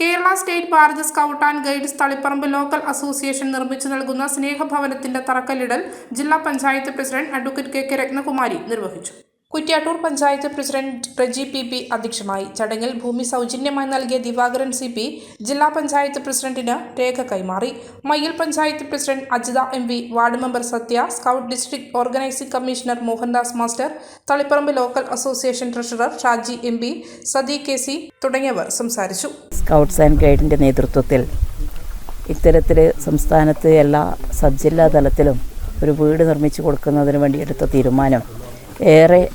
Kerala state Bharat scout and guides Taliparamba local association നിർമ്മിച്ചു നൽകുന്ന സ്നേഹഭവനത്തിന്റെ തറക്കല്ലിടൽ ജില്ലാ panchayat president advocate K K Rathnakumari നിർവഹിച്ചു. Kuttiattoor panchayat president Reji P P അധ്യക്ഷമായി ചടങ്ങിൽ ഭൂമി സൗജന്യമായി നൽകിയ ദിവാകരൻ സി പി ജില്ലാ പഞ്ചായത്ത് പ്രസിഡന്റിന് രേഖ കൈമാറി. Mayyil panchayat president Ajitha M V ward member Sathya scout district organising commissioner Mohandas master Taliparamba local association treasurer Shaji M P Sathi K C തുടങ്ങിയവർ സംസാരിച്ചു. സ്കൗട്ട്സ് ആൻഡ് ഗൈഡിന്റെ നേതൃത്വത്തിൽ ഇത്തരത്തിൽ സംസ്ഥാനത്ത് എല്ലാ സബ്ജില്ലാ തലത്തിലും ഒരു വീട് നിർമ്മിച്ചു കൊടുക്കുന്നതിന് വേണ്ടി എടുത്ത തീരുമാനം ഏറെ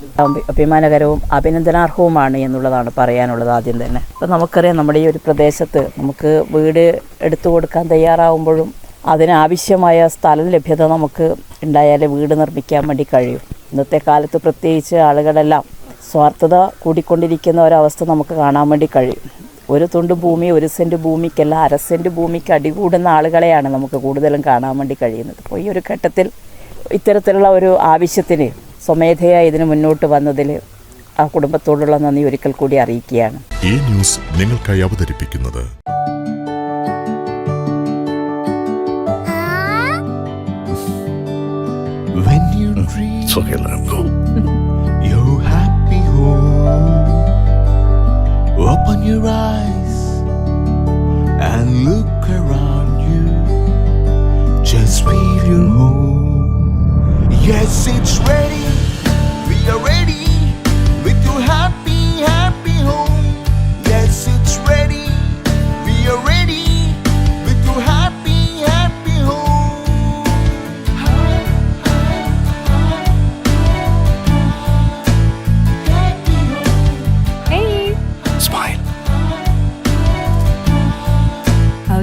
അഭിമാനകരവും അഭിനന്ദനാർഹവുമാണ് എന്നുള്ളതാണ് പറയാനുള്ളത് ആദ്യം തന്നെ. ഇപ്പം നമുക്കറിയാം നമ്മുടെ ഈ ഒരു പ്രദേശത്ത് നമുക്ക് വീട് എടുത്തു കൊടുക്കാൻ തയ്യാറാവുമ്പോഴും അതിനാവശ്യമായ സ്ഥലം ലഭ്യത നമുക്ക് ഉണ്ടായാലേ വീട് നിർമ്മിക്കാൻ വേണ്ടി കഴിയും. ഇന്നത്തെ കാലത്ത് പ്രത്യേകിച്ച് ആളുകളെല്ലാം സ്വാർത്ഥത കൂടിക്കൊണ്ടിരിക്കുന്ന ഒരവസ്ഥ നമുക്ക് കാണാൻ വേണ്ടി കഴിയും. ഒരു തുണ്ട് ഭൂമി ഒരു സെന്റ് ഭൂമിക്കല്ല അര സെന്റ് ഭൂമിക്ക് അടികൂടുന്ന ആളുകളെയാണ് നമുക്ക് കൂടുതലും കാണാൻ വേണ്ടി കഴിയുന്നത്. അപ്പോൾ ഈ ഒരു ഘട്ടത്തിൽ ഇത്തരത്തിലുള്ള ഒരു ആവശ്യത്തിന് സ്വമേധയാ ഇതിന് മുന്നോട്ട് വന്നതിൽ ആ കുടുംബത്തോടുള്ള നന്ദി ഒരിക്കൽ കൂടി അറിയിക്കുകയാണ് ഈ ന്യൂസ് നിങ്ങൾക്കായി അവതരിപ്പിക്കുന്നത് When you dream It's okay, let him go. your happy home, open your eyes and look around you. Just feel your home. Yes, it's ready.